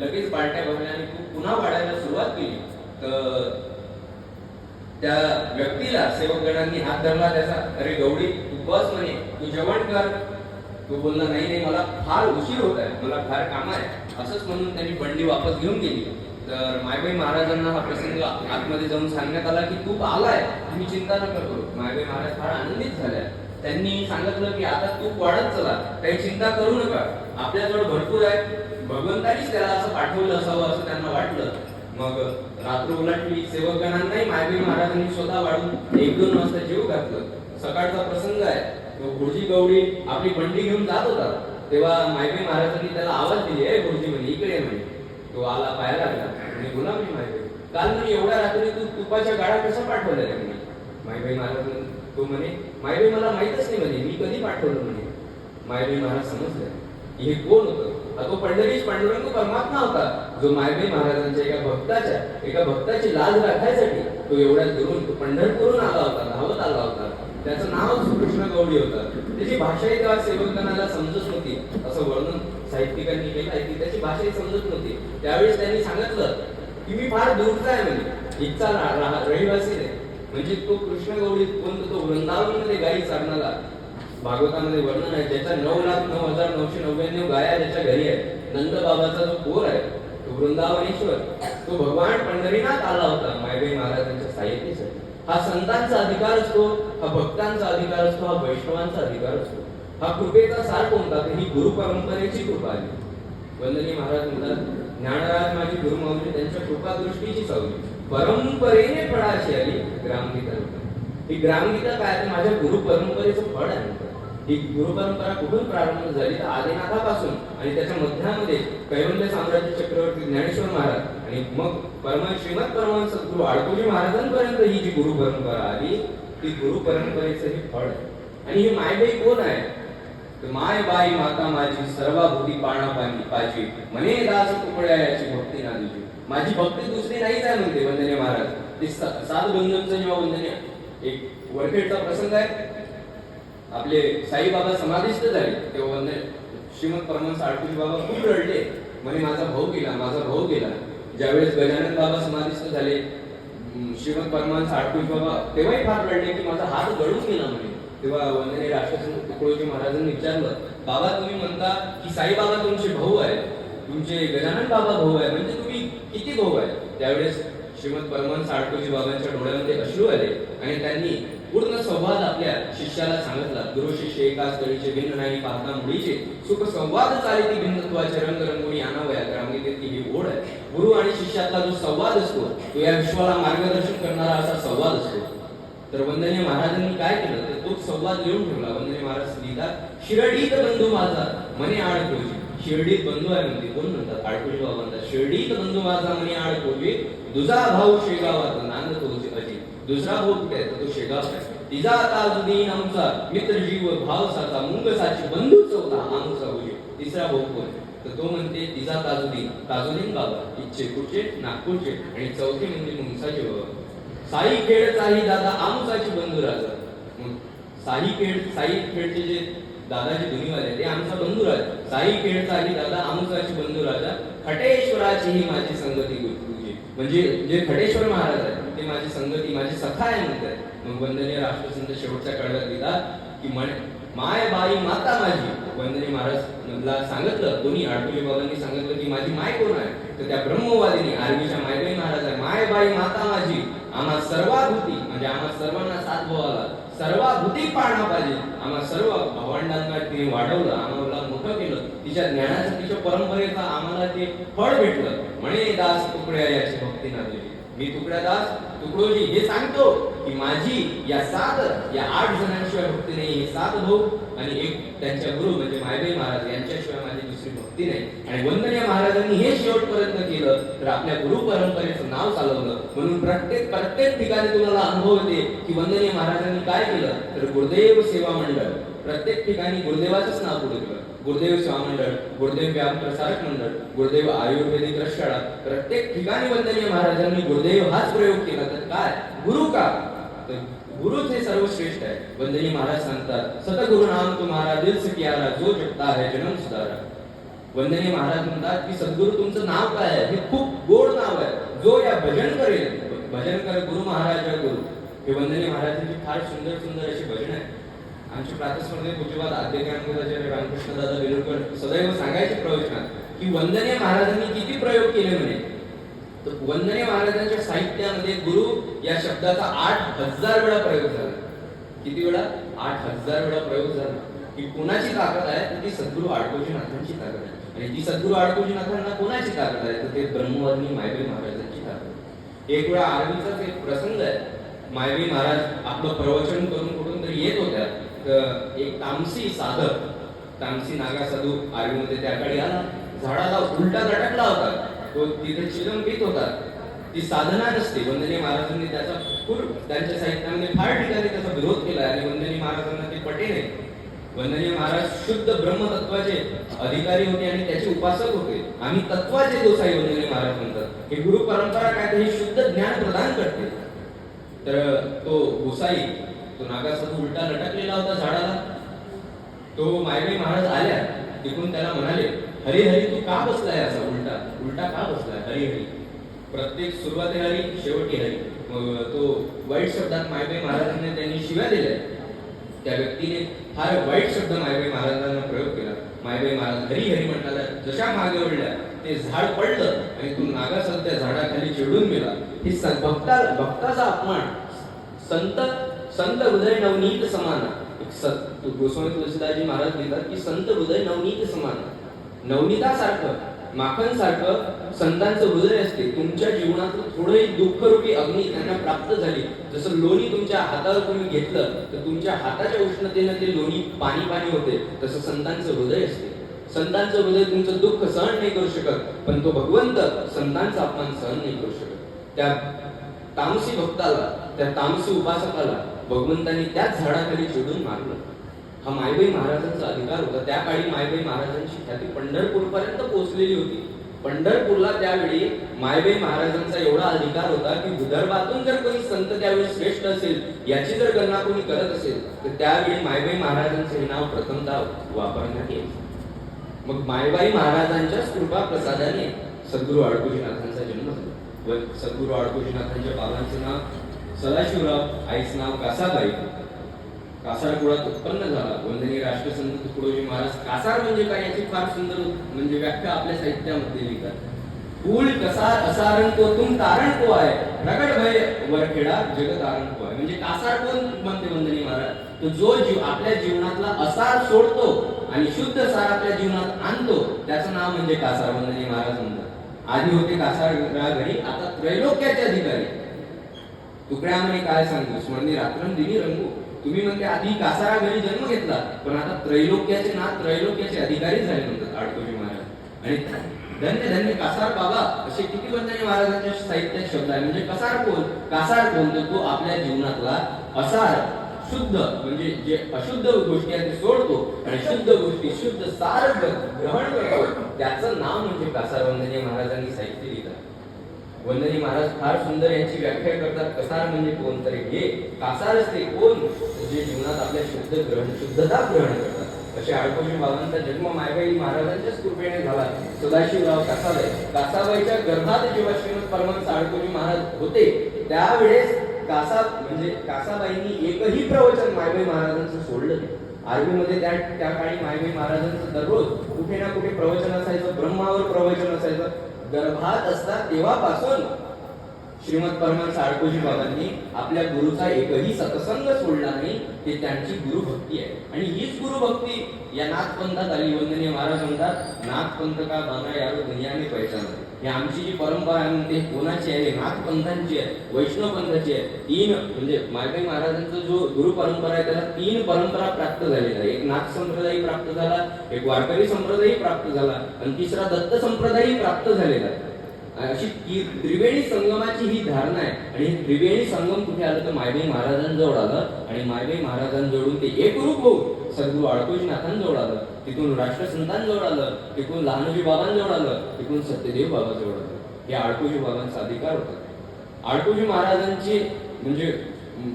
लगेच पार्ट्या भरल्या आणि तू पुन्हा वाढायला सुरुवात केली. तर त्या व्यक्तीला सेवकगणांनी हात धरला त्याचा अरे गौडी तू बस म्हणे तू जेवण कर. तो बोलला नाही नाही मला फार उशीर होत आहे मला फार काम आहे. असंच म्हणून त्यांनी बंडी वापस घेऊन गेली. तर मायबाई महाराजांना हा प्रसंग आतमध्ये जाऊन सांगण्यात आला की तू आलाय तुम्ही चिंता न करतो. मायबाई महाराज फार आनंदित झाल्या त्यांनी सांगितलं की आता तू वाढत चला काही चिंता करू नका. आपल्याजवळ भरपूर आहे. भगवंतानीच त्याला असं पाठवलं असावं असं त्यांना वाटलं. मग रात्र उलटली सेवकगणांनाही मायबी महाराजांनी स्वतः वाढून एक दोन वाजता जीव घातलं. सकाळचा प्रसंग आहे. तो गुरुजी गौडी आपली बंडी घेऊन जात होता. तेव्हा मायबी महाराजांनी त्याला आवाज दिली ए गुरुजी म्हणे इकडे म्हणे. तो आला पाया लागला. आणि बोला मी मायबी काल म्हणे एवढ्या रात्री तू तुपाच्या गाड्या कसं पाठवल्या रे?" म्हणे? मायबाई महाराज तो म्हणे मायबाई मला माहीतच नाही म्हणे मी कधी पाठवलं म्हणे? मायबाई महाराज समजलं. हे कोण होतं? हा तो पंढरीश पांडुरंग परमात्मा होता. जो मायबाई महाराजांच्या एका भक्ताच्या एका भक्ताची लाज राखायसाठी तो एवढ्या दुरून तो पंढरपूरून आला होता धावत आला होता. त्याचं नाव कृष्ण गौडी होतं. त्याची भाषाही त्या सेवकांना समजत नव्हती. असं वर्णन साहित्यिकांनी केलं आहे की त्याची भाषाही समजत नव्हती. त्यावेळेस त्यांनी सांगितलं की मी फार दूरचा आहे म्हणजे इथचा रा- रहिवासी नाही म्हणजे तो कृष्ण गौडी कोण तो वृंदावन गाई चालणारा भागवतामध्ये वर्णन आहे ज्याच्या नऊ लाख नऊ हजार नऊशे नव्याण्णव गाया ज्याच्या घरी आहे नंद बाबाचा जो पोर आहे तो वृंदावनेश्वर तो भगवान पंढरीनाथ आला होता मायबाई महाराजांच्या साहित्यासाठी. हा संतांचा अधिकार असतो हा भक्तांचा अधिकार असतो हा वैष्णवांचा अधिकार असतो. हा कृपेचा सार कोणता? तर ही गुरु परंपरेची कृपा आहे. वंदनी महाराज म्हणतात ज्ञानराज माझी गुरु गुरुमाऊली त्यांच्या कृपा दृष्टीची सावली. परंपरेने फळाची आली ग्रामगीता. ही ग्रामगीता काय? तर माझ्या गुरु परंपरेचं फळ आहे. ही गुरु परंपरा कुठून प्रारंभ झाली? तर आदिनाथापासून. आणि त्याच्या मध्यामध्ये कैवल्य साम्राज्य चक्रवर्ती ज्ञानेश्वर महाराज. आणि मग परम श्रीमद परमहंस सद्गुरु आडकोजी महाराजांपर्यंत ही जी गुरु परंपरा आली ती गुरु परंपरेचं हे फळ आहे. आणि ही मायबाई कोण आहे? माय बाई माता माझी सर्वाभूती पाणा पाणी पाजी मने दास तुकड्या याची भक्ती ना माझी भक्ती दुसरी नाहीच आहे म्हणते वंदने महाराज. ते सात बंधूंचं जेव्हा वंदने एक वरखेडचा प्रसंग आहे. आपले साईबाबा समाधिष्ट झाले. तेव्हा श्रीमंत श्रीमद परमहंस आडकुजी बाबा खूप रडले. म्हणे माझा भाऊ गेला माझा भाऊ गेला. ज्यावेळेस गजानन बाबा समाधिस्थ झाले श्रीमंत परमान परमहंस आडकुजी बाबा तेव्हाही फार रडले की माझा हात गळून गेला म्हणे. तेव्हा वंदने राष्ट्रसंत तुकडोजी महाराजांनी विचारलं बाबा तुम्ही म्हणता की साईबाबा तुमचे भाऊ आहे. तुमचे गजानन बाबा भाऊ आहे. म्हणजे तुम्ही किती भाऊ आहे? त्यावेळेस श्रीमंत परमहंस आडकोजी बाबांच्या डोळ्यामध्ये अश्रू आले आणि त्यांनी पूर्ण संवाद आपल्या शिष्याला सांगितला. गुरु शिष्य एकाच कळीचे भिन्न नाही पाहता मुळीचे सुख संवाद चालिती भिन्नत्वाचे रंग रंगोणी आणावया ग्रामगीतेतली ही ओढ आहे. गुरु आणि शिष्यातला जो संवाद असतो तो या विश्वाला मार्गदर्शन करणारा असा संवाद असतो. तर वंदने महाराजांनी काय केलं? तर तो संवाद लिहून ठेवला. वंदने महाराज लिहितात शिर्डीत बंधू माझा मने आड कोजी शिर्डीत बंधू आहे म्हणते. कोण म्हणतात? आडकोजी बाबा म्हणतात शिर्डीत बंधू माझा मने आड कोजी दुजा भाऊ शेगावात दुसरा भाऊ आहे तो शेगाव तिचा तिजा ताजुद्दीन आमचा मित्र जीव भाव साचा मुंग साची बंधू चौथा आमचा होईल तिसरा भोग कोण? तर तो म्हणते तिजा ताजुद्दीन ताजुद्दीन बाबा इच्छे कुठचे? नागपूरचे. आणि चौथे म्हणजे मुंगसाचे बाबा. साई खेडचाही दादा आमचाची बंधू राजा. साई खेड साई खेडचे जे दादाचे धुनीवाले ते आमचा बंधू राजा. साई खेडचाही दादा आमचाची बंधू राजा. खटेश्वराची ही माझी संगती गुरु म्हणजे जे खडेश्वर महाराज आहेत ते माझी संगती माझी सखा आहे म्हणतात मग वंदनीय राष्ट्रसंत शेवटच्या काळात लिहितात की म्हण माय बाई माता माझी. वंदनीय महाराज ला सांगितलं दोन्ही आडकुली बाबांनी सांगितलं की माझी माय कोण आहे? तर त्या ब्रह्मवादिनी आर्मीच्या मायबाई महाराज आहे माय बाई माता माझी. आम्हा सर्वाभूती म्हणजे आम्हा सर्वांना साथ भावाला सर्वाभूती पाळणा पाहिजे आम्हा सर्व भावंडांना तिने वाढवलं आम्हाला मोठं केलं. तिच्या ज्ञानाचं तिच्या परंपरेचा आम्हाला ते फळ भेटलं. म्हणे दास तुकड्या याची भक्ती नाही मी तुकड्या दास तुकडोजी हे सांगतो की माझी या सात या आठ जणांशिवाय भक्ती नाही हे सात भाऊ आणि एक त्यांच्या गुरु म्हणजे मायबाई महाराज यांच्याशिवाय माझी दुसरी भक्ती नाही. आणि वंदनीय महाराजांनी हे शेवटपर्यंत केलं तर आपल्या गुरु परंपरेचं नाव चालवलं. म्हणून प्रत्येक प्रत्येक ठिकाणी तुम्हाला अनुभव येते की वंदनीय महाराजांनी काय केलं? तर गुरुदेव सेवा मंडळ. प्रत्येक ठिकाणी गुरुदेवाचंच नाव पुढे केलं. गुरुदेव सेवा मंडळ गुरुदेव व्याप प्रसारक मंडळ गुरुदेव आयुर्वेदिक रसशाळा प्रत्येक ठिकाणी वंदनीय महाराजांनी गुरुदेव हाच प्रयोग केला. तर काय? गुरु का? तर गुरुच हे सर्वश्रेष्ठ आहे. वंदनीय महाराज सांगतात सतगुरु नाम तुम्हारा दिल से प्यारा जो जगता है जन्म सुधारा. वंदनीय महाराज म्हणतात की सद्गुरु तुमचं नाव काय आहे? हे खूप गोड नाव आहे. जो या भजन करेल भजन करे गुरु महाराज गुरु. हे वंदनीय महाराजांची फार सुंदर सुंदर अशी भजन आहे. आमची प्रातस्पर्धे पूज्यवाद आद्यज्ञानदाचार्य रामकृष्ण दादा बेलुरकर सदैव सांगायचे प्रवचनात की वंदनीय महाराजांनी किती प्रयोग केले म्हणे? तर वंदनीय महाराजांच्या साहित्यामध्ये गुरु या शब्दाचा आठ हजार वेळा प्रयोग झाला. किती वेळा? आठ हजार वेळा प्रयोग झाला. ही कोणाची ताकद आहे? तर ती सद्गुरू आडकोजी नाथांची ताकद आहे. आणि ती सद्गुरू आडकोजी नाथांना कोणाची ताकद आहे? तर ते ब्रह्मवर्णी मायबी महाराजांची ताकद एक वेळा आर्मीचाच एक प्रसंग आहे. मायबी महाराज आपलं प्रवचन करून कुठून तरी येत होत्या. तर एक तामसी साधक तामसी नागा साधू आरवीमध्ये त्याकडे आला झाडाला उलटा लटकला होता. तो तिथे चिलम पित होता. ती साधना नसते. वंदनीय महाराजांनी त्याचा पूर्व त्यांच्या साहित्यामध्ये फार ठिकाणी त्याचा विरोध केला आणि वंदनीय महाराजांना ते पटे नाही वंदनीय महाराज शुद्ध ब्रह्मतत्वाचे अधिकारी होते आणि त्याचे उपासक होते. आम्ही तत्वाचे दोसाई वंदनीय महाराज म्हणतात. हे गुरु परंपरा काय? तर हे शुद्ध ज्ञान प्रदान करते. तर तो गोसाई तो नागासाधू उलटा लटकलेला होता झाडाला. तो मायबाई महाराज आल्या तिकडून त्याला म्हणाले हरी हरी तू का बसलाय असा उलटा? उलटा का बसलाय? हरी हरी. प्रत्येक सुरुवाती हरी शेवटी हरी. मग तो वाईट शब्दात मायबाई महाराजांनी त्यांनी शिव्या दिल्या. त्या व्यक्तीने फार वाईट शब्द मायबाई महाराजांना प्रयोग केला. मायबाई महाराज हरी हरी म्हणाला जशा मागे ओढल्या ते झाड पडलं आणि तू नागासह त्या झाडाखाली चिडून गेला. ही भक्ता भक्ताचा अपमान. संत संत हृदय नवनीत समान एक गोस्वामी तुलसीदासजी महाराज लिहितात की संत हृदय नवनीत समान नवनीतासारखं माखन सारखं संतांचं हृदय असते. तुमच्या जीवनातलं थोडंही दुःखरूपी अग्नी त्यांना प्राप्त झाली. जसं लोणी तुमच्या हातावर तुम्ही घेतलं तर तुमच्या हाताच्या उष्णतेनं ते लोणी पाणी पाणी होते. तसं संतांचं हृदय असते. संतांचं हृदय तुमचं दुःख सहन नाही करू शकत पण तो भगवंत संतांचा अपमान सहन नाही करू शकत. त्या तामसी भक्ताला त्या तामसी उपासकाला भगवंतांनी त्याच झाडाखाली चिडून मारलं. हा मायबाई महाराजांचा अधिकार होता. त्या काळी मायबाई महाराजांची ख्याती पंढरपूरपर्यंत पोहोचलेली होती. पंढरपूरला त्यावेळी मायबाई महाराजांचा एवढा अधिकार होता की विदर्भातून जर कोणी संत त्यावेळी श्रेष्ठ असेल याची जर गणना कोणी करत असेल तर त्यावेळी मायबाई महाराजांचे हे नाव प्रथमतः वापरण्यात येईल. मग मायबाई महाराजांच्याच कृपा प्रसादाने सद्गुरू अडकुजीनाथांचा जन्म झाला. व सद्गुरू अडकुजीनाथांच्या बाबांचं नाव सदाशिवराव आईचं नाव कासाबाई. कासार कुळात उत्पन्न झाला. वंदनीय राष्ट्रसंत तुकडोजी महाराज कासार म्हणजे काय याची फार सुंदर म्हणजे व्याख्या आपल्या साहित्यामध्ये लिहितात. कुळ कसार असारण को तुम तारण को आहे. प्रगट भय वरखेडा जग तारण को आहे. म्हणजे कासार कोण म्हणते वंदनी महाराज? तो जो जीव आपल्या जीवनातला असार सोडतो आणि शुद्ध सार आपल्या जीवनात आणतो त्याचं नाव म्हणजे कासार. वंदनी महाराज म्हणतात. आधी होते कासार घरी आता त्रैलोक्याचे अधिकारी. तुकड्यामध्ये काय सांगू? स्मरणी रात्रम दिनी रंगू. तुम्ही म्हणते आधी कासारा घरी जन्म घेतला. पण आता त्रैलोक्याचे ना त्रैलोक्याचे अधिकारी झाले म्हणतात आडकोजी महाराज. आणि धन्य धन्य कासार बाबा असे किती वंदनीय महाराजांच्या साहित्यात शब्द आहे. म्हणजे कसार कोण? कासार कोण? तर तो आपल्या जीवनातला असार शुद्ध म्हणजे जे अशुद्ध गोष्टी आहेत ते सोडतो आणि शुद्ध गोष्टी शुद्ध सार ग्रहण करतो. त्याचं नाव म्हणजे कासार वंदनीय महाराजांनी साहित्य लिहिलं. वंदनी महाराज फार सुंदर यांची व्याख्या करतात. कसार म्हणजे कोण तर हे कासार असते. कोण? जे जीवनात आपल्या शुद्ध ग्रहण शुद्धता ग्रहण करतात. असे आडकोशी बाबांचा जन्म मायबाई महाराजांच्याच कृपेने झाला. सदाशिवराव कासाबाई. कासाबाईच्या गर्भात जेव्हा श्रीमंत परमंत आडकोशी महाराज होते त्यावेळेस कासा म्हणजे कासाबाईंनी एकही प्रवचन मायबाई महाराजांचं सोडलं नाही. आर्मीमध्ये त्या त्या काळी मायबाई महाराजांचं दररोज कुठे ना कुठे प्रवचन असायचं ब्रह्मावर प्रवचन असायचं. गर्भात असतात तेव्हापासून श्रीमद परमन साळकोजी बाबांनी आपल्या गुरुचा एकही सत्संग सोडला नाही ते त्यांची गुरुभक्ती आहे. आणि हीच गुरुभक्ती या नाथपंथात आली वंदनीय महाराज म्हणतात नाथपंथ का बाना यारो दुनियाने पैसा ही आमची जी परंपरा आहे म्हणते कोणाची आहे? नाथपंथांची आहे वैष्णव पंथाची आहे. तीन म्हणजे मायबाई महाराजांचा जो गुरु परंपरा आहे त्याला तीन परंपरा प्राप्त झालेल्या आहे एक नाथ संप्रदाय प्राप्त झाला एक वारकरी संप्रदाय प्राप्त झाला आणि तिसरा दत्त संप्रदाय प्राप्त झालेला आहे. अशी त्रिवेणी संगमाची ही धारणा आहे. आणि हे त्रिवेणी संगम कुठे आलं? तर मायबाई महाराजांजवळ आलं. आणि मायबाई महाराजांजवळून ते एक रूप होऊन सद्गुरू आडकोजीनाथांजवळ आलं तिथून राष्ट्रसंतांजवळ आलं तिकडून लहानजी बाबांजवळ आलं तिकडून सत्यदेव बाबाजवळ आलं. हे आडकोजी बाबांचा अधिकार होता. आडकोजी महाराजांची म्हणजे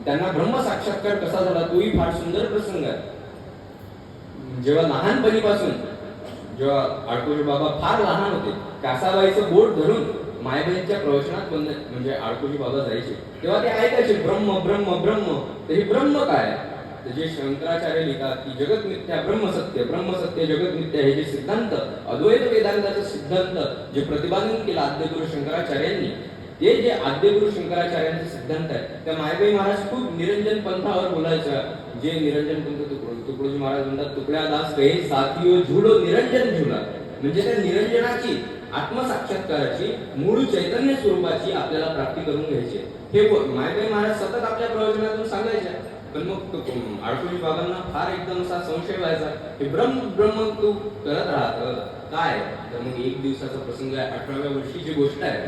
त्यांना ब्रह्म साक्षात्कार कसा झाला तोही फार सुंदर प्रसंग आहे. जेव्हा लहानपणीपासून जेव्हा आडकोजी बाबा फार लहान होते कासाबाईचं बोट धरून मायबाईंच्या प्रवचनात म्हणजे आडकोजी बाबा जायचे तेव्हा ते ऐकायचे ब्रह्म ब्रह्म ब्रह्म तर हे ब्रह्म काय तर जे शंकराचार्य लिहितात की जगत मिथ्या ब्रह्मसत्य ब्रह्मसत्य जगत मिथ्या हे जे सिद्धांत अद्वैत वेदांताचा सिद्धांत जे प्रतिपादन केलं आद्यगुरु शंकराचार्यांनी ते जे आद्यगुरु शंकराचार्यांचे सिद्धांत आहे त्या मायबाई महाराज खूप निरंजन पंथावर बोलायच्या जे निरंजन पंथ तुकडो तुकडोजी महाराज म्हणतात तुकड्या दास कहे साथियो झुडो निरंजन झुला. म्हणजे त्या निरंजनाची आत्मसाक्षात्काराची मूळ चैतन्य स्वरूपाची आपल्याला प्राप्ती करून घ्यायची. हे मायबाई महाराज सतत आपल्या प्रवचनातून सांगायच्या. पण मग तो- बाबांना फार एकदम असा संशय व्हायचा हे ब्रह्म ब्रह्म तू करत राहत. काय? तर मग एक दिवसाचा प्रसंग आहे अठराव्या वर्षीची गोष्ट आहे.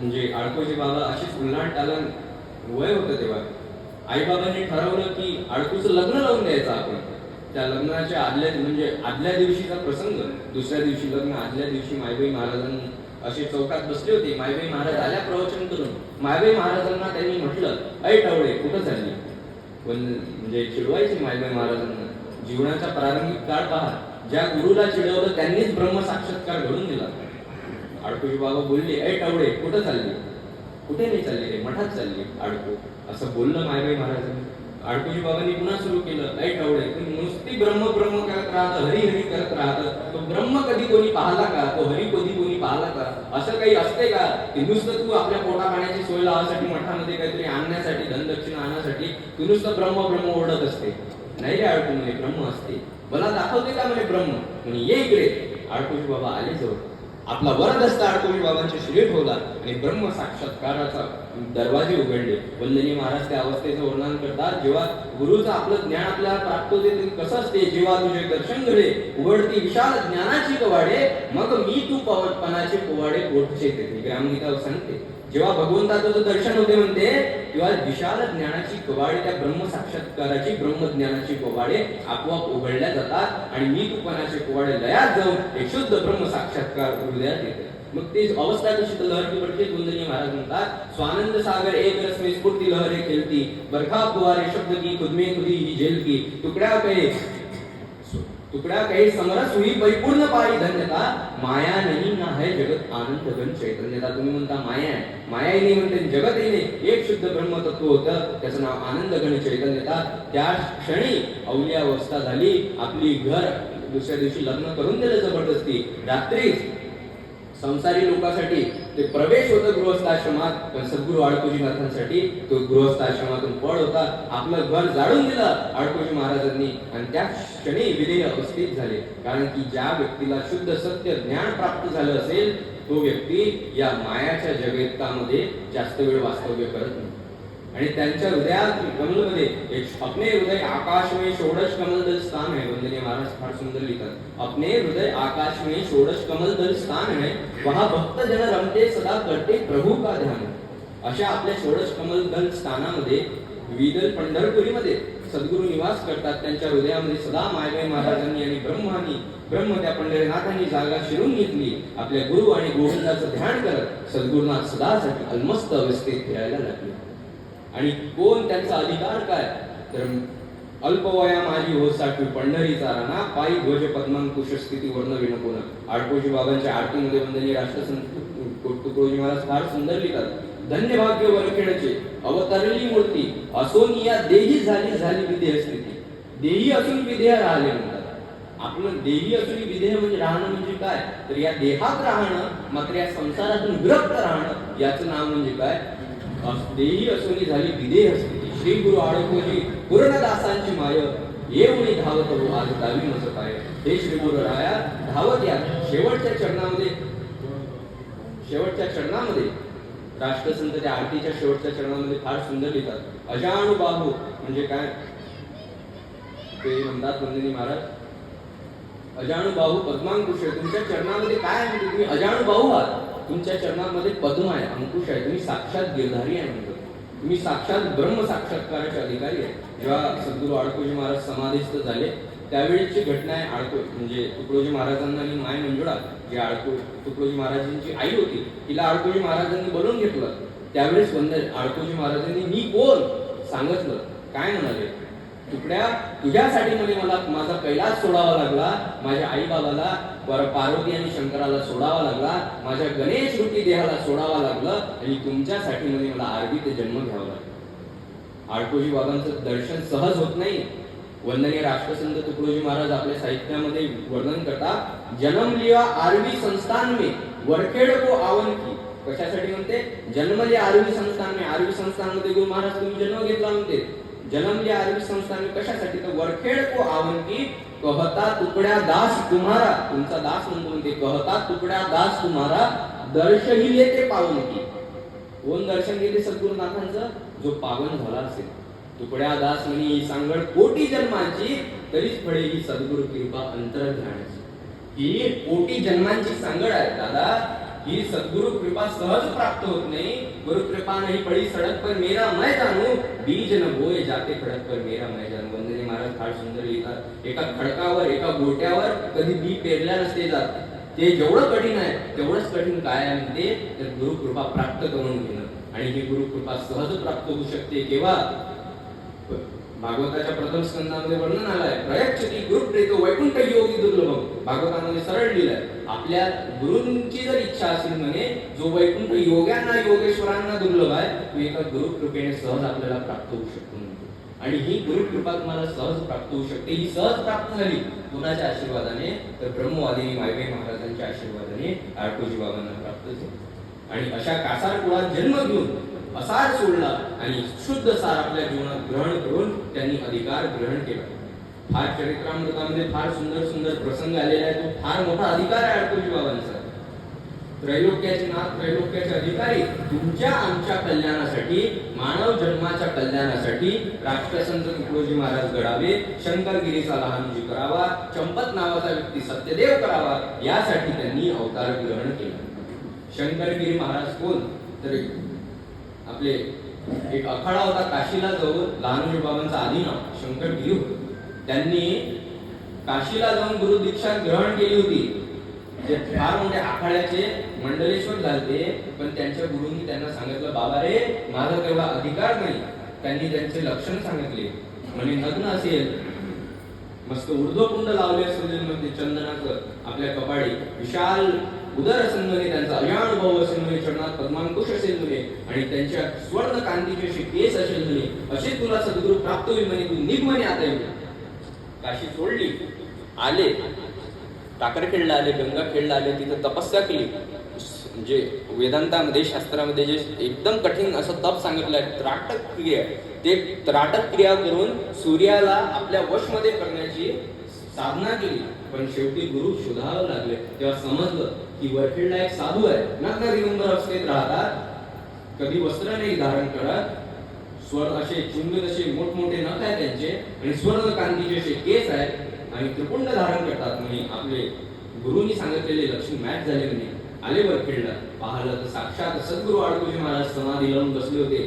म्हणजे आडकोजी बाबा अशीच उल्हाण टालन वय होतं तेव्हा. आईबाबांनी ठरवलं की अडकूचं लग्न लावून द्यायचं आपण. त्या लग्नाच्या आदल्या म्हणजे आदल्या दिवशीचा प्रसंग. दुसऱ्या दिवशी लग्न आदल्या दिवशी मायबाई महाराजांनी असे चौकात बसले होते. मायबाई महाराज आल्या प्रवचन करून. मायबाई महाराजांना त्यांनी म्हटलं ऐ टवळे कुठं चालली? पण म्हणजे चिडवायचे मायबाई महाराजांना जीवनाचा प्रारंभिक काळ पहा. ज्या गुरुला चिडवलं त्यांनीच ब्रह्म साक्षात्कार घडून दिला. आडकोजी बाबा बोलले ऐ टावडे कुठं चालले? कुठे नाही चालले रे? मठात चालले? आडको असं बोललं मायबाई महाराजांनी आडकोजी बाबांनी पुन्हा सुरू केलं ऐ टावडे तुम्ही नुसती ब्रह्म ब्रह्म करत राहत हरी हरी करत राहत. तो ब्रह्म कधी कोणी पाहला का? तो हरी कधी कोणी पाहला का? असं काही असते का? की नुसतं तू आपल्या पोटा पाण्याची सोय लावासाठी मठामध्ये काहीतरी आणण्यासाठी धनदक्षिणा आणण्यासाठी तू नुसतं ब्रह्म ब्रह्म ओढत असते. नाही रे आडको म्हणे ब्रह्म असते. मला दाखवते का म्हणे ब्रह्म? म्हणजे ये इकडे. आडकोजी बाबा आले जवळ. आपला वरदस्त आडकोजी बाबांचे शिरे ठेवला आणि ब्रह्म साक्षात्काराचा दरवाजे उघडले. वल्लनी महाराज त्या अवस्थेचं वर्णन करतात जेव्हा गुरुचं आपलं ज्ञान आपल्याला प्राप्त होते ते कसं असते? जेव्हा तुझे दर्शन घडे उघडती विशाल ज्ञानाची कवाडे मग मी तू पवटपणाचे पोवाडे पोटचे ते ग्रामगीता सांगते जेव्हा भगवंताचं दर्शन होते म्हणते तेव्हा विशाल ज्ञानाची कवाडे त्या ब्रह्म साक्षात्काराची ब्रह्मज्ञानाची कवाडे आपोआप उघडल्या जातात आणि मी तुपणाचे कवाडे लयात जाऊन एक शुद्ध ब्रह्म साक्षात्कार हृदयात येते. मग ते अवस्था कशी तर लहरती पडते कुंदनी महाराज म्हणतात स्वानंद सागर एक रस में स्फूर्ती लहरे खेळती बरखा फुवारे शब्द की खुदमे खुदी ही झेल की तुकड्या पे तुकड्या काही समरस हुई परिपूर्ण पाळी. धन्यता. माया नाही ना है जगत आनंद घन चैतन्यता तुम्ही म्हणता माया आहे. मायाही नाही म्हणते जगतही नाही. एक शुद्ध ब्रह्मतत्व होतं. त्याचं नाव आनंद घन चैतन्यता. त्या क्षणी अवली अवस्था झाली. आपली घर दुसऱ्या दिवशी लग्न करून दिलं जबरदस्ती. रात्रीच संसारी लोकांसाठी ते प्रवेश होतं गृहस्थाश्रमात पण सद्गुरू आडकोजी महाराजांसाठी तो गृहस्थाश्रमातून पळ होता आपलं घर जाळून दिलं आडकोजी महाराजांनी आणि त्या क्षणी विलय अवस्थित झाले. कारण की ज्या व्यक्तीला शुद्ध सत्य ज्ञान प्राप्त झालं असेल तो व्यक्ती या मायाच्या जगतामध्ये जास्त वेळ वास्तव्य करत नाही आणि त्यांच्या हृदयात कमलमध्ये एक अपने हृदय आकाश में षोडश कमल दल स्थान है वंदनीय महाराज फार सुंदर लिहितात. अपने हृदय आकाश में षोडश कमल दल स्थान है वहा भक्त जन रमते सदा करते प्रभू का ध्यान. अशा आपल्या षोडश कमल दल स्थानामध्ये विदल पंढरपुरीमध्ये सद्गुरु निवास करतात. त्यांच्या हृदयामध्ये सदा मायबाई महाराजांनी आणि ब्रह्मानी ब्रह्म त्या पंढरीनाथांनी जागा शिरून घेतली. आपल्या गुरु आणि गोविंदाचं ध्यान करत सद्गुरुनाथ सदासाठी अलमस्त अवस्थेत फिरायला लागले. आणि कोण त्यांचा अधिकार काय? तर अल्पवया माझी हो साठवी पंढरीचा राणा पायी ध्वज पद्मांकुश स्थिती वर्ण विनकोन आडकोजी बाबांच्या आरतीमध्ये वंदनीय राष्ट्रसंत तुकडोजी महाराज फार सुंदर लिहितात. धन्य भाग्य वरखेडचे अवतरली मूर्ती असोनिया देही झाली झाली विधेय स्थिती. देही असून विधेय राहिले म्हणतात. आपलं देही असून विधेय म्हणजे राहणं म्हणजे काय? तर या देहात राहणं मात्र या संसारातून विरक्त राहणं याचं नाव म्हणजे काय? देही असोनी झाली विदेह स्थिती श्री गुरु आडकोजी पूर्णदासांची माय येऊनी धावत हो आज दावी नसत आहे. हे श्री गुरु राया धावत या. शेवटच्या चरणामध्ये शेवटच्या चरणामध्ये राष्ट्रसंत त्या आरतीच्या शेवटच्या चरणामध्ये फार सुंदर लिहितात. अजाणू बाहू म्हणजे काय? ते म्हणतात वंदिनी महाराज. अजाणू बाहू पद्मांकुश तुमच्या चरणामध्ये काय म्हणजे तुम्ही अजाणू बाहू आहात. तुमच्या चरणामध्ये पद्म आहे अंकुश आहे. तुम्ही साक्षात गिरधारी आहे म्हणतो तुम्ही साक्षात ब्रह्म साक्षात्काराचे अधिकारी आहे. जेव्हा सद्गुरू आडकोजी महाराज समाधीस्थ झाले त्यावेळीची घटना आहे आडको म्हणजे तुकडोजी महाराजांना आणि माय मंजुळा जी आडको तुकडोजी महाराजांची आई होती तिला आडकोजी महाराजांनी बोलवून घेतलं. त्यावेळेस बंद आडकोजी महाराजांनी मी कोण? सांगितलं. काय म्हणाले? तुकड्या तुझ्यासाठी म्हणजे मला माझा कैलास सोडावा लागला माझ्या आई बाबाला पर पार्वती आणि शंकराला सोडावा लागला माझ्या गणेश रूपी देहाला सोडावा लागलं आणि तुमच्यासाठी मध्ये मला आरबीत जन्म घ्यावा लागला. आडकोजी बाबांचं दर्शन सहज होत नाही. वंदनीय राष्ट्रसंत तुकडोजी महाराज आपल्या साहित्यामध्ये वर्णन करतात जन्म लिया आरबी संस्थान में वरखेड को आवन की. कशासाठी म्हणते? जन्म लिया आरबी संस्थान में आरबी संस्थानमध्ये गुरु महाराज तुम्ही जन्म घेतला म्हणते. जन्म लिया आरबी संस्थान में कशासाठी? तर वरखेड को आवन की कहता तुकड्या दास तुम्हारा तुमचा दास म्हणतो म्हणते कहता तुकड्या दास तुम्हारा दर्श ही लेते पावन की कोण दर्शन घेते सद्गुरुनाथांचं? जो पावन झाला असेल. तुकड्या दास म्हणी सांगड कोटी जन्मांची तरीच फळे ही सद्गुरु कृपा अंतर ध्यानाची ही कोटी जन्मांची सांगड आहे दादा. ही सद्गुरु कृपा सहज प्राप्त होत नाही. गुरु कृपा नाही पडी सडक पर मेरा मैं जानू. बीज न बोय जाते खडक पर मेरा मैं जानू. वंदने महाराज फार सुंदर लिहितात एका खडकावर एका गोट्यावर कधी बी पेरल्या नसते जात. ते जेवढं कठीण आहे तेवढंच कठीण काय आहे म्हणते तर गुरु कृपा प्राप्त करून घेणं. आणि ही गुरु कृपा सहज प्राप्त होऊ शकते. केव्हा? भागवताच्या प्रथम स्कंदामध्ये वर्णन आलंय प्रयच्छती गुरु प्रेतो वैकुंठ योगी दुर्लभ भागवतामध्ये सरळ लिहिलंय आपल्या गुरुंची जर इच्छा असेल म्हणे जो वैकुंठ योग्यांना योगेश्वरांना दुर्लभ आहे तो एका गुरुकृपेने सहज आपल्याला प्राप्त होऊ शकतो आणि ही गुरुकृपा तुम्हाला सहज प्राप्त होऊ शकते ही सहज प्राप्त झाली. कुणाच्या आशीर्वादाने? तर ब्रह्मवादिनी मायबाई महाराजांच्या आशीर्वादाने आरटोजी बाबांना प्राप्त झाली. आणि अशा कासार कुळात जन्म घेऊन असाच सोडला आणि शुद्ध सार आपल्या जीवनात ग्रहण करून त्यांनी अधिकार ग्रहण केला. फार चरित्रामृतामध्ये फार सुंदर सुंदर प्रसंग आलेला आहे. तो फार मोठा अधिकार आहे अडकुजी बाबांचा त्रैलोक्याचे नाथ त्रैलोक्याचे अधिकारी तुमच्या आमच्या कल्याणासाठी मानव जन्माच्या कल्याणासाठी राष्ट्रसंत तुकडोजी महाराज घडावे शंकरगिरीचा लहानजी करावा चंपत नावाचा व्यक्ती सत्यदेव करावा यासाठी त्यांनी अवतार ग्रहण केला. शंकरगिरी महाराज कोण? तर आपले एक अखाडा होता काशीला जाऊन लहानजी बाबांचा आधी नाव शंकरगिरी त्यांनी काशीला जाऊन गुरु दीक्षा ग्रहण केली होती. जे फार मोठे आखाड्याचे मंडलेश्वर झालते पण त्यांच्या गुरुंनी त्यांना सांगितलं बाबा रे माझा तेवढा अधिकार नाही. त्यांनी त्यांचे लक्षण सांगितले. म्हणे नग्न असेल मस्त ऊर्ध्वकुंड लावले असेल म्हणजे चंदनाचं आपल्या कपाळी. विशाल उदर असेल म्हणे त्यांचा अयानुभव असेल म्हणे चरणात पद्मांकुश असेल म्हणे आणि त्यांच्या स्वर्ण कांतीचे असे केस असेल म्हणे असे तुला सद्गुरू प्राप्त होईल म्हणे तू निघ म्हणे आता येऊ काशी सोडली आले. टाकरखेडला आले गंगाखेडला आले तिथं तपस्या केली. म्हणजे वेदांतामध्ये शास्त्रामध्ये जे एकदम कठीण असं तप सांगितलं आहे त्राटक क्रिया. ते त्राटक क्रिया करून सूर्याला आपल्या वशमध्ये करण्याची साधना केली. पण शेवटी गुरु शोधावं लागले. तेव्हा समजलं की वरखेडला एक साधू आहे. नंतर दिगंबर अवस्थेत राहतात? कधी वस्त्र नाही धारण करत. स्वर असे चुंबित असे मोठमोठे नख आहेत त्यांचे आणि स्वर्ण कांतीचे असे केस आहेत आणि त्रिपुंड धारण करतात म्हणे आपले गुरुनी सांगितलेले लक्ष्मी मॅच झाले म्हणे आले वरखेडला पाहिलं तर साक्षात सद्गुरु आडकुजी महाराज समाधी लावून बसले होते.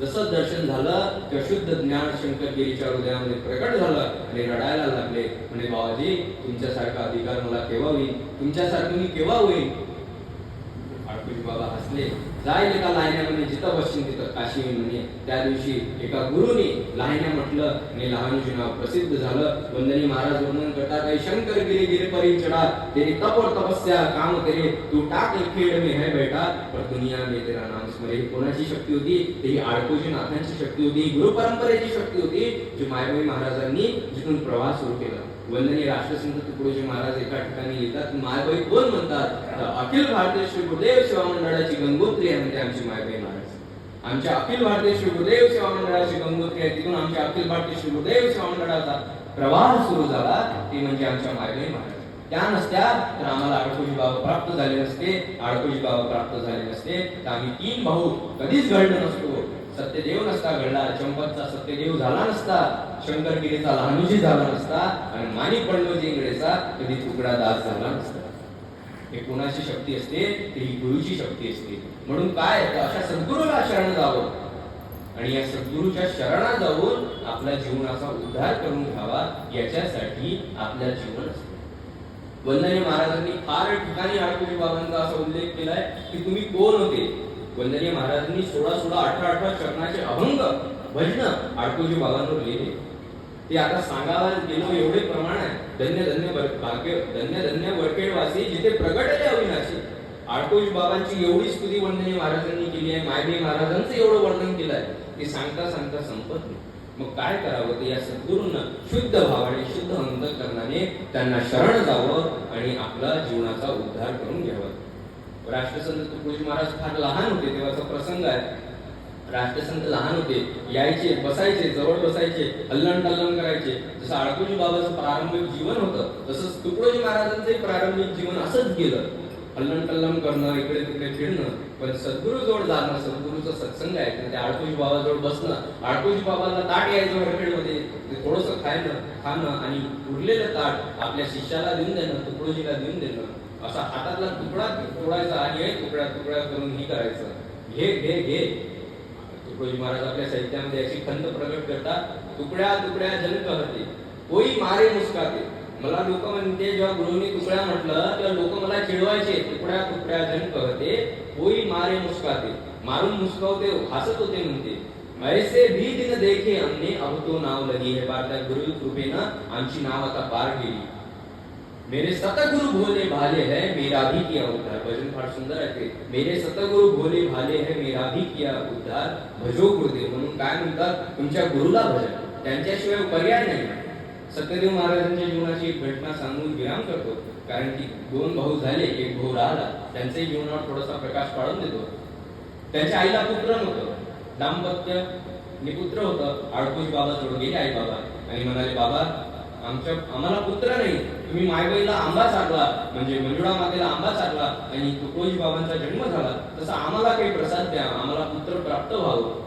जसं दर्शन झालं की शुद्ध ज्ञान शंकरगिरीच्या हृदयामध्ये प्रकट झालं आणि रडायला लागले. म्हणे बाबाजी तुमच्यासारखा अधिकार मला केव्हा होईल? तुमच्यासारखं मी केव्हा होईल? बाबा हसले. जाईल एका म्हणे जिथं बसशील तिथं काशी म्हणे त्या दिवशी एका गुरुने लाहिण्या म्हटलं आणि लहानजी नाव प्रसिद्ध झालं. वंदनी महाराज वर्णन करतात काही शंकर गिरी गिरी परी चढ़ा. तेरी तप और तपस्या काम करे तू टाक खेळ में है बेटा पर दुनिया में तेरा नाम स्मरे. ही कोणाची शक्ती होती? ते ही आडकोजी नाथांची शक्ती होती. गुरु परंपरेची शक्ती होती. जी मायबाई महाराजांनी जिथून प्रवास सुरू केला. वंदनीय राष्ट्रसंत तुकडोजी महाराज एका ठिकाणी येतात. मायबाई कोण म्हणतात? अखिल भारतीय श्री गुरुदेव सेवा मंडळाची गंगोत्री आहे म्हणते आमची मायबाई महाराज. आमच्या अखिल भारतीय श्री गुरुदेव सेवा मंडळाची गंगोत्री आहे. तिथून आमच्या अखिल भारतीय श्री गुरुदेव सेवा मंडळाचा प्रवाह सुरू झाला. ती म्हणजे आमच्या मायबाई महाराज. त्या नसत्या तर आम्हाला आडकोजी बाबा प्राप्त झाले नसते. आडकोजी बाबा प्राप्त झाले नसते. तर आम्ही तीन भाऊ कधीच घडलो नसतो. सत्यदेव नसता घडला चंपतचा सत्यदेव झाला नसता. शंकरगिरीचा लहानुजी झाला नसता. आणि माणिक पंडोजी इंगडेचा कधी तुकडा दास झाला नसता. हे कोणाची शक्ती असते? ते ही गुरुची शक्ती असते. म्हणून काय? तर अशा सद्गुरूला शरण जावं. आणि या सद्गुरूच्या शरणात जाऊन आपल्या जीवनाचा उद्धार करून घ्यावा. याच्यासाठी आपल्या जीवन असते. वंदने महाराजांनी फार ठिकाणी आडकुजी बाबांचा असा उल्लेख केलाय की तुम्ही कोण होते? वंदनीय महाराजांनी सोळा सोळा अठरा अठरा चरणाचे अभंग भजन आडकोजी बाबांवर लिहिले. ते आता सांगायला गेलो एवढे प्रमाण आहे. धन्य धन्य भाग्य धन्य धन्य वरखेडवासी जिथे प्रगटले अविनाशी. आडकोश बाबांची एवढी स्तुती वंदनीय महाराजांनी केली आहे. मायबी महाराजांचं एवढं वर्णन केलं आहे. ते सांगता सांगता संपत नाही. मग काय करावं? ते या सद्गुरूंना शुद्ध भावाने शुद्ध अंतकरणाने त्यांना शरण जावं आणि आपला जीवनाचा उद्धार करून घ्यावा. राष्ट्रसंत तुकडोजी महाराज फार लहान होते तेव्हाचा प्रसंग आहे. राष्ट्रसंत लहान होते यायचे बसायचे जवळ बसायचे हल्लण टल्लण करायचे. जसं आडकोजी बाबाचं प्रारंभिक जीवन होतं तसंच तुकडोजी महाराजांचंही प्रारंभिक जीवन असंच गेलं. हल्लण टल्लम करणं इकडे तिकडे फिरणं पण सद्गुरू जवळ जाणं सद्गुरूचा सत्संग आहे. त्या आडकोजी बाबाजवळ बसणं आडकोजी बाबाला ताट यायचं हॉटेलमध्ये ते थोडंसं खायनं खाणं आणि उरलेलं ताट आपल्या शिष्याला देऊन देणं तुकडोजीला देऊन देणं. असा हातातला तुकडा तोडायचा आणि तुकड्या तुकड्या करून ही करायचं. घे घे घे. तुकडोजी महाराज आपल्या साहित्यामध्ये अशी खंत प्रकट करतात तुकड्या तुकड्या जन कहते कोई मारे मुस्काते. मला लोक म्हणते जेव्हा गुरुनी तुकड्या म्हटलं तेव्हा लोक मला चिडवायचे तुकड्या तुकड्या जन कहते कोई मारे मुस्काते. मारून मुस्कावते हसत होते म्हणते. ऐसे भी दिन देखे हमने अब तो नाव लगी है भारतात गुरु कृपेनं आमची नाव आता पार गेली मेरे सतगुरु भोले भाले है मेरा भी किया उद्धार। भजन फार सुंदर आहे ते मेरे सतगुरु भोले भाले है मेरा भी किया उद्धार। भजो गुरुदेव म्हणून काय म्हणतात? तुमच्या गुरुला भजन। त्यांच्याशिवाय पर्याय नाही। सत्यदेव महाराजांच्या जीवनाची एक घटना सांगून विराम करतो। कारण की दोन भाऊ झाले एक भाऊ राहिला। त्यांच्याही जीवनावर थोडासा प्रकाश पाडून देतो। त्यांच्या आईला पुत्र नव्हतं। दाम्पत्य निपुत्र होतं। आडकोश बाबा जोड गेले आई बाबा। आणि म्हणाले बाबा आमच्या आम्हाला पुत्र नाही. तुम्ही मायबाईला आंबा साठला म्हणजे मंजुळा मातेला आंबा साठला आणि तुकोजी बाबांचा जन्म झाला तसा आम्हाला काही प्रसाद द्या आम्हाला पुत्र प्राप्त व्हावं.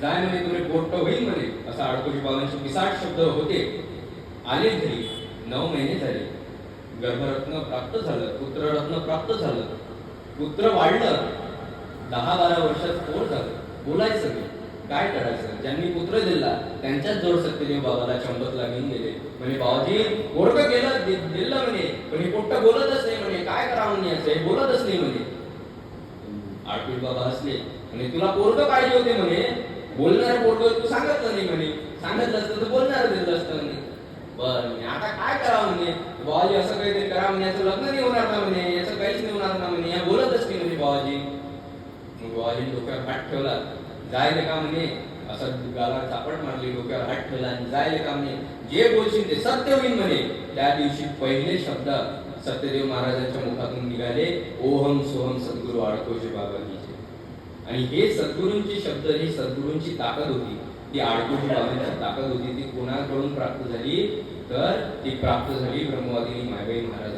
जाय म्हणे तुम्ही? पोट्ट होईल म्हणे असा अडकोजी बाबांचे पिसाट शब्द होते. आले घरी नऊ महिने झाले. गर्भरत्न प्राप्त झालं पुत्ररत्न प्राप्त झालं. पुत्र वाढलं दहा बारा वर्षात पोर झालं. बोलायचं नाही. काय करायचं? ज्यांनी पुत्र दिला त्यांच्याच जोड सत्यदेव बाबाला चंबकला घेऊन गेले. म्हणे बाबाजी पोरग गेलं दिलं म्हणे पण हे पोट्ट बोलतच नाही म्हणे. काय करावं म्हणे असं? हे बोलतच नाही म्हणे. आडपीड बाबा असले म्हणे तुला पोरग पाहिजे होते म्हणे. बोलणार पोरग तू सांगितलं नाही म्हणे. सांगितलं असतं तर बोलणार दिलं असतं म्हणे. बर आता काय करावं म्हणे? बाबाजी असं काहीतरी करा म्हणे. याचं लग्न नाही होणार ना म्हणे. याचं काहीच नाही होणार ना म्हणे. या बोलतच नाही म्हणे बाबाजी मग बाबाजी डोक्यात पाठ ठेवला. जायले का म्हणे? असं गाला चापड मारली डोक्यावर हात ठेवला आणि जायले का म्हणे? जे बोलशील ते सत्य होईल म्हणे. त्या दिवशी पहिले शब्द सत्यदेव महाराजांच्या मुखातून निघाले. ओहम सोहम सद्गुरू आडकोशे बाबाजीचे आणि हे सद्गुरूंचे शब्द ही सद्गुरूंची ताकद होती. ती आडकोशी बाबांची ताकद होती. ती कोणाकडून प्राप्त झाली? तर ती प्राप्त झाली ब्रह्मवादिनी मायबाई महाराज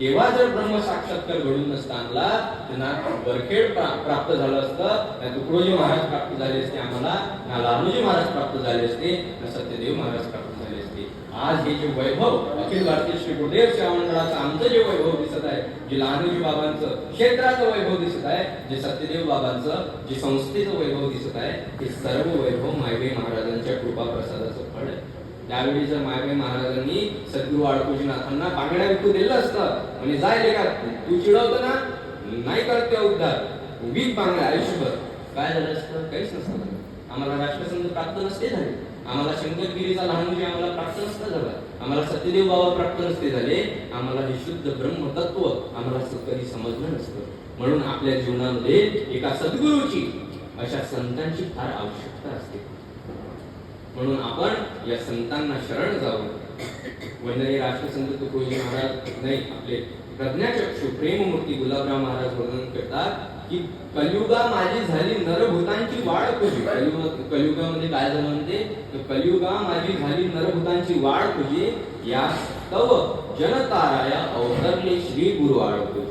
तेव्हा जर ब्रह्म साक्षात्कार घडून नसता आणला त्यांना वरखेड प्रा- प्राप्त झालं असतं. ना तुकडोजी महाराज प्राप्त झाले असते आम्हाला. ना लालूजी महाराज प्राप्त झाले असते ना सत्यदेव महाराज प्राप्त झाले असते. आज हे जे वैभव अखिल भारतीय श्री गुरुदेव सेवा मंडळाचं आमचं जे वैभव दिसत आहे जे लहानोजी बाबांचं क्षेत्राचं वैभव दिसत आहे जे सत्यदेव बाबांचं जे संस्थेचं वैभव दिसत आहे ते सर्व वैभव मायबाई महाराजांच्या कृपा प्रसादाचं फळ आहे. त्यावेळी जर मायबाई महाराजांनी सद्गुरू आडकोजीनाथांना बांगड्या विकू दिलं असतं म्हणजे जायले का तू चिडवतो ना नाही करत ते उद्धार वीक पांगड्या आयुष्यभर. काय झालं असतं? काहीच नसतं. आम्हाला राष्ट्रसंत प्राप्त नसते झाले. आम्हाला शंकरगिरीचा लहान मुली आम्हाला प्राप्त नसता झाला. आम्हाला सत्यदेव बाबा प्राप्त नसते झाले. आम्हाला हे शुद्ध ब्रह्मतत्व आम्हाला स- कधी समजलं नसतं. म्हणून आपल्या जीवनामध्ये एका सद्गुरूची अशा संतांची फार आवश्यकता असते. म्हणून आपण या संतांना शरण जावं वंदनीय राष्ट्रसंत तुकोजी महाराज नाही आपले प्रज्ञाचक्षु प्रेममूर्ती गुलाबराव महाराज वर्णन करतात की कलियुगा माझी झाली नरभूतांची वाढ तुझी. कलियुग कलियुगामध्ये काय झालं म्हणते? तर कलियुगा माझी झाली नरभूतांची वाढ तुझी. या तव जनताराया अवतरले श्री गुरु आळ तुझी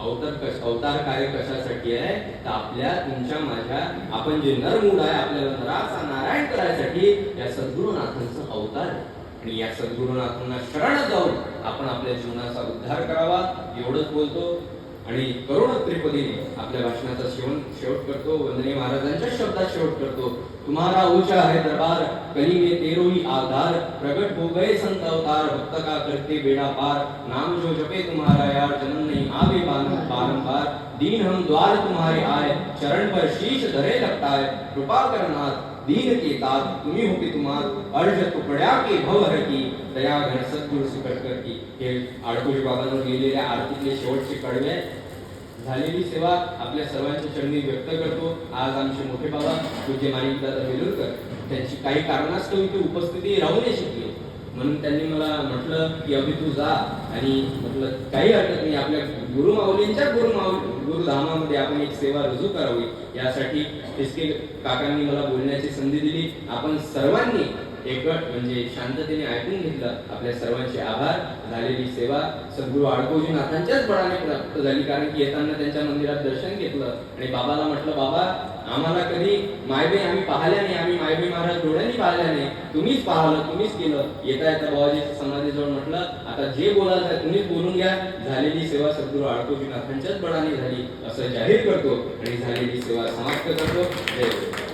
अवतार कश अवतार कार्य कशासाठी आहे? तर आपल्या तुमच्या माझ्या आपण जे नरमूड आहे आपल्याला नराचा नारायण करायसाठी या सद्गुरुनाथांचं अवतार आहे. आणि या सद्गुरुनाथांना शरण जाऊन आपण आपल्या जीवनाचा उद्धार करावा. एवढंच बोलतो. आणि करुण त्रिपदीने आपल्या भाषणाचा शेवण शेवट करतो वंदने महाराजांच्या शब्दात शेवट करतो. तुम्हाला ऊंचा है दरबार कली में तेरो आधार प्रगट हो गए संत अवतार भक्त का करते बेड़ा पार। नाम जो जपे तुम्हारा यार जन्म नहीं आवे बार- बारंबार। दीन हम द्वार तुम्हारे आए चरण पर शीश धरे लगता है। कृपा करनाथ दीन के तात तुम्ही होते तुम्हार। अर्ज तुकड्या के भव की दया घनसत गुरु कटकर की हे आडकोळी बाबांवर लिहिलेल्या आरतीतले शेवटचे कडवे. झालेली सेवा आपल्या सर्वांच्या चरणी व्यक्त करतो. आज आमचे मोठे बाबा पूज्य माणिकदादा वेलुरकर त्यांची काही कारणास्तव इथे उपस्थिती राहू नाही शकली. म्हणून त्यांनी मला म्हटलं की अभि तू जा. आणि म्हटलं काही हरकत नाही. आपल्या गुरु गुरुमाऊलींच्या गुरुमाऊ गुरुधामामध्ये आपण एक सेवा रुजू करावी. यासाठी इसके काकांनी मला बोलण्याची संधी दिली. आपण सर्वांनी एकट म्हणजे शांततेने ऐकून घेतलं. आपल्या सर्वांचे आभार. झालेली सेवा सद्गुरू आडकोजी नाथांच्याच बळाने प्राप्त झाली. कारण की येताना त्यांच्या मंदिरात दर्शन घेतलं. आणि बाबाला म्हटलं बाबा आम्हाला कधी मायबे आम्ही पाहिल्या नाही. आम्ही मायबे महाराज डोळ्यांनी पाहिल्या नाही. तुम्हीच पाहिलं तुम्हीच केलं. येता येता बाबाजी समाधीजवळ म्हटलं आता जे बोलायचं तुम्हीच बोलून घ्या. झालेली सेवा सद्गुरू आडकोजी नाथांच्याच बळाने झाली असं जाहीर करतो. आणि झालेली सेवा समाप्त करतो. जय